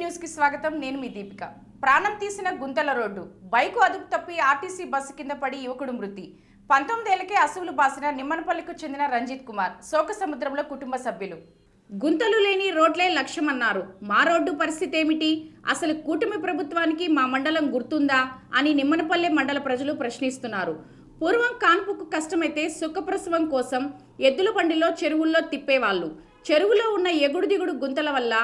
న్యూస్కి స్వాగతం. నేను మీ దీపిక. ప్రాణం తీసిన గుంతల రోడ్డు. బైకు అదుపు తప్పి ఆర్టీసీ బస్సు కింద పడి యువకుడు మృతి. పంతొమ్మిదేళ్ళకే అసువులు బాసిన నిమ్మనపల్లికి చెందిన రంజిత్ కుమార్ శోక సముద్రంలో కుటుంబ సభ్యులు. గుంతలు లేని రోడ్లే లక్ష్యమన్నారు. మా రోడ్డు పరిస్థితి ఏమిటి? అసలు కూటమి ప్రభుత్వానికి మా మండలం గుర్తుందా? అని నిమ్మనపల్లె మండల ప్రజలు ప్రశ్నిస్తున్నారు. పూర్వం కాన్పుకు కష్టమైతే సుఖప్రసవం కోసం ఎద్దుల బండిలో చెరువుల్లో తిప్పేవాళ్ళు. చెరువులో ఉన్న ఎగుడు దిగుడు గుంతల వల్ల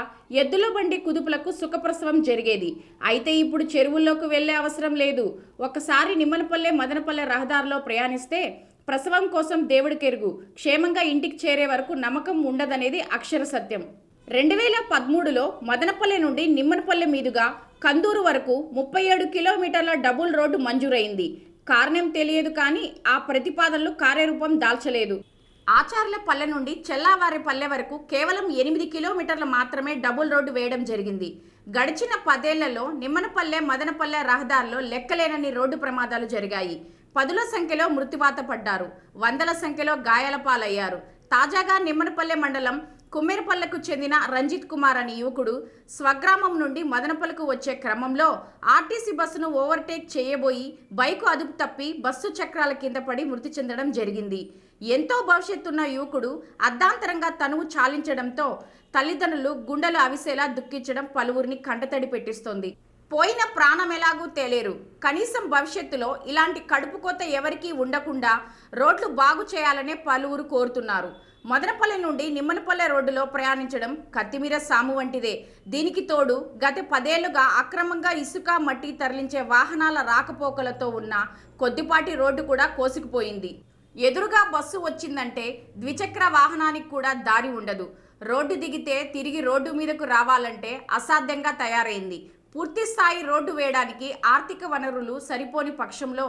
ఎద్దుల బండి కుదుపులకు సుఖప్రసవం జరిగేది. అయితే ఇప్పుడు చెరువుల్లోకి వెళ్ళే అవసరం లేదు. ఒకసారి నిమ్మనపల్లె మదనపల్లె రహదారిలో ప్రయాణిస్తే ప్రసవం కోసం దేవుడికెరుగు. క్షేమంగా ఇంటికి చేరే వరకు నమ్మకం ఉండదనేది అక్షర సత్యం. రెండు వేల పదమూడులో మదనపల్లె నుండి నిమ్మనపల్లె మీదుగా కందూరు వరకు ముప్పై ఏడు కిలోమీటర్ల డబుల్ రోడ్డు మంజూరైంది. కారణం తెలియదు కానీ ఆ ప్రతిపాదనలు కార్యరూపం దాల్చలేదు. ఆచార్ల పల్లె నుండి చెల్లావారి పల్లె వరకు కేవలం ఎనిమిది కిలోమీటర్లు మాత్రమే డబుల్ రోడ్డు వేయడం జరిగింది. గడిచిన పదేళ్ళలో నిమ్మనపల్లె మదనపల్లె రహదారిలో లెక్కలేనన్ని రోడ్డు ప్రమాదాలు జరిగాయి. పదుల సంఖ్యలో మృత్యువాత పడ్డారు. వందల సంఖ్యలో గాయాల పాలయ్యారు. తాజాగా నిమ్మనపల్లె మండలం కుమ్మేరపల్లెకు చెందిన రంజిత్ కుమార్ అనే యువకుడు స్వగ్రామం నుండి మదనపల్లకు వచ్చే క్రమంలో ఆర్టీసీ బస్సును ఓవర్టేక్ చేయబోయి బైకు అదుపు తప్పి బస్సు చక్రాల కింద పడి మృతి చెందడం జరిగింది. ఎంతో భవిష్యత్తున్న యువకుడు అర్ధాంతరంగా తనువు చాలించడంతో తల్లిదండ్రులు గుండెలు అవిసేలా దుఃఖించడం పలువురిని కంటతడి పెట్టిస్తోంది. పోయిన ప్రాణం ఎలాగూ తేలేరు. కనీసం భవిష్యత్తులో ఇలాంటి కడుపు కోత ఎవరికీ ఉండకుండా రోడ్లు బాగు చేయాలనే పలువురు కోరుతున్నారు. మదనపల్లె నుండి నిమ్మనపల్లె రోడ్డులో ప్రయాణించడం కత్తిమీర సాము వంటిదే. దీనికి తోడు గత పదేళ్ళుగా అక్రమంగా ఇసుక మట్టి తరలించే వాహనాల రాకపోకలతో ఉన్న కొద్దిపాటి రోడ్డు కూడా కోసుకుపోయింది. ఎదురుగా బస్సు వచ్చిందంటే ద్విచక్ర వాహనానికి కూడా దారి ఉండదు. రోడ్డు దిగితే తిరిగి రోడ్డు మీదకు రావాలంటే అసాధ్యంగా తయారైంది. పూర్తి స్థాయి రోడ్డు వేయడానికి ఆర్థిక వనరులు సరిపోని పక్షంలో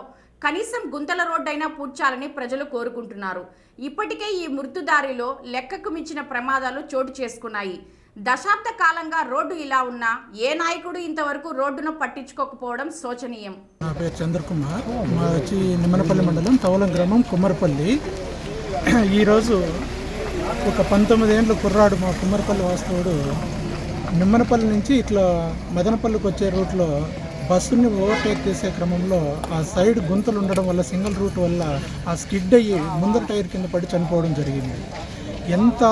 కనీసం గుంతల రోడ్డైనా పూడ్చాలని ప్రజలు కోరుకుంటున్నారు. ఇప్పటికే ఈ మృతుదారిలో లెక్కకు మించిన ప్రమాదాలు చోటు చేసుకున్నాయి. దశాబ్ద కాలంగా రోడ్డు ఇలా ఉన్నా ఏ నాయకుడు ఇంతవరకు రోడ్డును పట్టించుకోకపోవడం శోచనీయం. నా పేరు చంద్రకుమార్. మా వచ్చి నిమ్మనపల్లి మండలం తవలం గ్రామం కుమ్మరపల్లి. ఈరోజు ఒక పంతొమ్మిది ఏండ్ల కుర్రాడు మా కుమ్మరపల్లి వాస్తవుడు. నిమ్మనపల్లి నుంచి ఇట్లా మదనపల్లికి వచ్చే రూట్లో బస్సుని ఓవర్టేక్ చేసే క్రమంలో ఆ సైడ్ గుంతలు ఉండడం వల్ల సింగిల్ రూట్ వల్ల ఆ స్కిడ్ అయ్యి ముందర టైర్ కింద పడి చనిపోవడం జరిగింది. ఎంత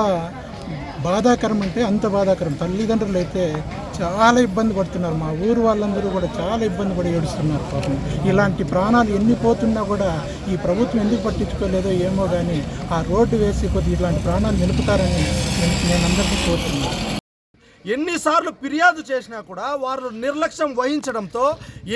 బాధాకరం అంటే అంత బాధాకరం. తల్లిదండ్రులు అయితే చాలా ఇబ్బంది పడుతున్నారు. మా ఊరు వాళ్ళందరూ కూడా చాలా ఇబ్బంది పడి ఏడుస్తున్నారు పాపం. ఇలాంటి ప్రాణాలు ఎన్ని పోతున్నా కూడా ఈ ప్రభుత్వం ఎందుకు పట్టించుకోలేదో ఏమో కానీ ఆ రోడ్డు వేసి కొద్ది ఇలాంటి ప్రాణాలు నిలుపుతారని నేను- నేను అందరికీ కోరుతున్నాను. ఎన్నిసార్లు ఫిర్యాదు చేసినా కూడా వారు నిర్లక్ష్యం వహించడంతో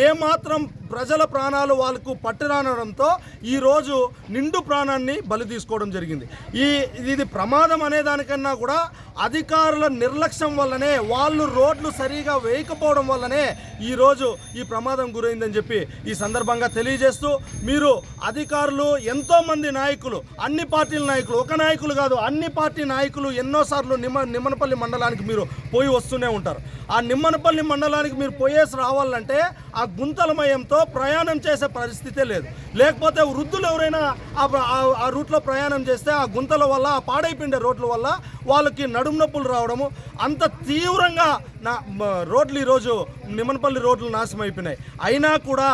ఏమాత్రం ప్రజల ప్రాణాలు వాళ్ళకు పట్టురానడంతో ఈరోజు నిండు ప్రాణాన్ని బలి తీసుకోవడం జరిగింది. ఈ ఇది ప్రమాదం అనే దానికన్నా కూడా అధికారుల నిర్లక్ష్యం వల్లనే వాళ్ళు రోడ్లు సరిగా వేయకపోవడం వల్లనే ఈరోజు ఈ ప్రమాదం గురైందని చెప్పి ఈ సందర్భంగా తెలియజేస్తూ మీరు అధికారులు ఎంతోమంది నాయకులు అన్ని పార్టీల నాయకులు ఒక నాయకులు కాదు అన్ని పార్టీ నాయకులు ఎన్నోసార్లు నిమ్మ నిమ్మనపల్లి మండలానికి మీరు పోయి వస్తూనే ఉంటారు. ఆ నిమ్మనపల్లి మండలానికి మీరు పోయేసి రావాలంటే ఆ గుంతలమయంతో ప్రయాణం చేసే పరిస్థితే లేదు. లేకపోతే వృద్ధులు ఎవరైనా ఆ రూట్లో ప్రయాణం చేస్తే ఆ గుంతల వల్ల ఆ పాడైపోయిన రోడ్ల వల్ల వాళ్ళకి నడుము నొప్పులు రావడము అంత తీవ్రంగా నా రోడ్లు ఈరోజు నిమ్మనపల్లి రోడ్లు నాశనం అయిపోయినాయి. అయినా కూడా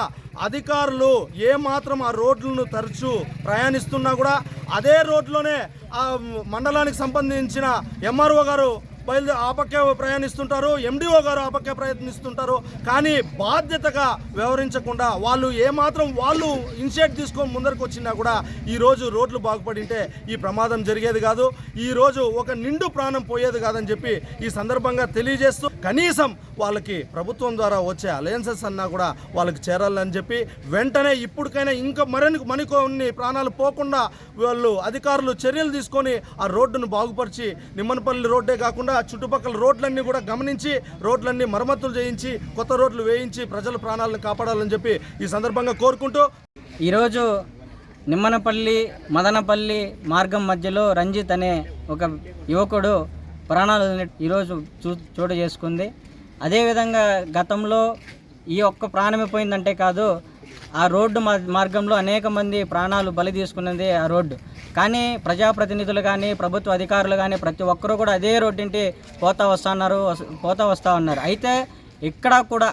అధికారులు ఏమాత్రం ఆ రోడ్లను తరచూ ప్రయాణిస్తున్నా కూడా అదే రోడ్లోనే ఆ మండలానికి సంబంధించిన ఎంఆర్ఓ గారు బయలుదే ఆ పక్కే ప్రయాణిస్తుంటారు ఎండిఓ గారు ఆ పక్కే ప్రయత్నిస్తుంటారు కానీ బాధ్యతగా వ్యవహరించకుండా వాళ్ళు ఏమాత్రం వాళ్ళు ఇనిషియేట్ తీసుకొని ముందరకు వచ్చినా కూడా ఈరోజు రోడ్లు బాగుపడింటే ఈ ప్రమాదం జరిగేది కాదు. ఈరోజు ఒక నిండు ప్రాణం పోయేది కాదని చెప్పి ఈ సందర్భంగా తెలియజేస్తూ కనీసం వాళ్ళకి ప్రభుత్వం ద్వారా వచ్చే అలయన్సెస్ అన్నా కూడా వాళ్ళకి చేరాలని చెప్పి వెంటనే ఇప్పటికైనా ఇంకా మరిన్ని మరికొన్ని ప్రాణాలు పోకుండా వాళ్ళు అధికారులు చర్యలు తీసుకొని ఆ రోడ్డును బాగుపరిచి నిమ్మనపల్లి రోడ్డే కాకుండా చుట్టుపక్కల రోడ్లన్నీ కూడా గమనించి రోడ్లన్నీ మరమ్మతులు చేయించి కొత్త రోడ్లు వేయించి ప్రజల ప్రాణాలను కాపాడాలని చెప్పి ఈ సందర్భంగా కోరుకుంటూ ఈరోజు నిమ్మనపల్లి మదనపల్లి మార్గం మధ్యలో రంజిత్ అనే ఒక యువకుడు ప్రాణాలు ఈరోజు చూ చోటు చేసుకుంది. అదేవిధంగా గతంలో ఈ ఒక్క ప్రాణమే పోయిందంటే కాదు ఆ రోడ్డు మా- మార్గంలో అనేక మంది ప్రాణాలు బలి తీసుకున్నది ఆ రోడ్డు. కానీ ప్రజాప్రతినిధులు కానీ ప్రభుత్వ అధికారులు కానీ ప్రతి ఒక్కరూ కూడా అదే రోడ్డింటి పోతా వస్తున్నారు వస్- పోతా వస్తూ ఉన్నారు. అయితే ఇక్కడ కూడా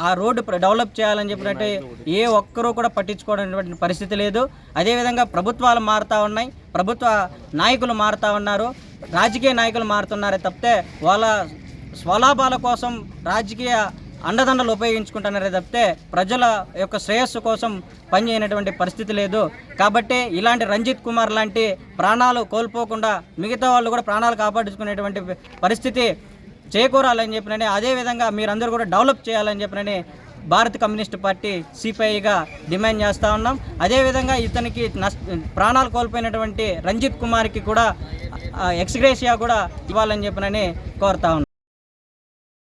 ఆ రోడ్డు డెవలప్ చేయాలని చెప్పినట్టే ఏ ఒక్కరూ కూడా పట్టించుకోవడం పరిస్థితి లేదు. అదేవిధంగా ప్రభుత్వాలు మారుతూ ఉన్నాయి ప్రభుత్వ నాయకులు మారుతూ ఉన్నారు రాజకీయ నాయకులు మారుతున్నారే తప్పితే వాళ్ళ స్వలాభాల కోసం రాజకీయ అండదండలు ఉపయోగించుకుంటున్నారే తప్పితే ప్రజల యొక్క శ్రేయస్సు కోసం పనిచేయనటువంటి పరిస్థితి లేదు. కాబట్టి ఇలాంటి రంజిత్ కుమార్ లాంటి ప్రాణాలు కోల్పోకుండా మిగతా వాళ్ళు కూడా ప్రాణాలు కాపాడుకునేటువంటి పరిస్థితి చేకూరాలని చెప్పినని అదేవిధంగా మీరందరూ కూడా డెవలప్ చేయాలని చెప్పినని భారత కమ్యూనిస్ట్ పార్టీ సిపిఐగా డిమాండ్ చేస్తూ ఉన్నాం. అదేవిధంగా ఇతనికి నష్ట ప్రాణాలు కోల్పోయినటువంటి రంజిత్ కుమార్కి కూడా ఎక్స్గ్రేషియా కూడా ఇవ్వాలని చెప్పినని కోరుతా ఉన్నాం.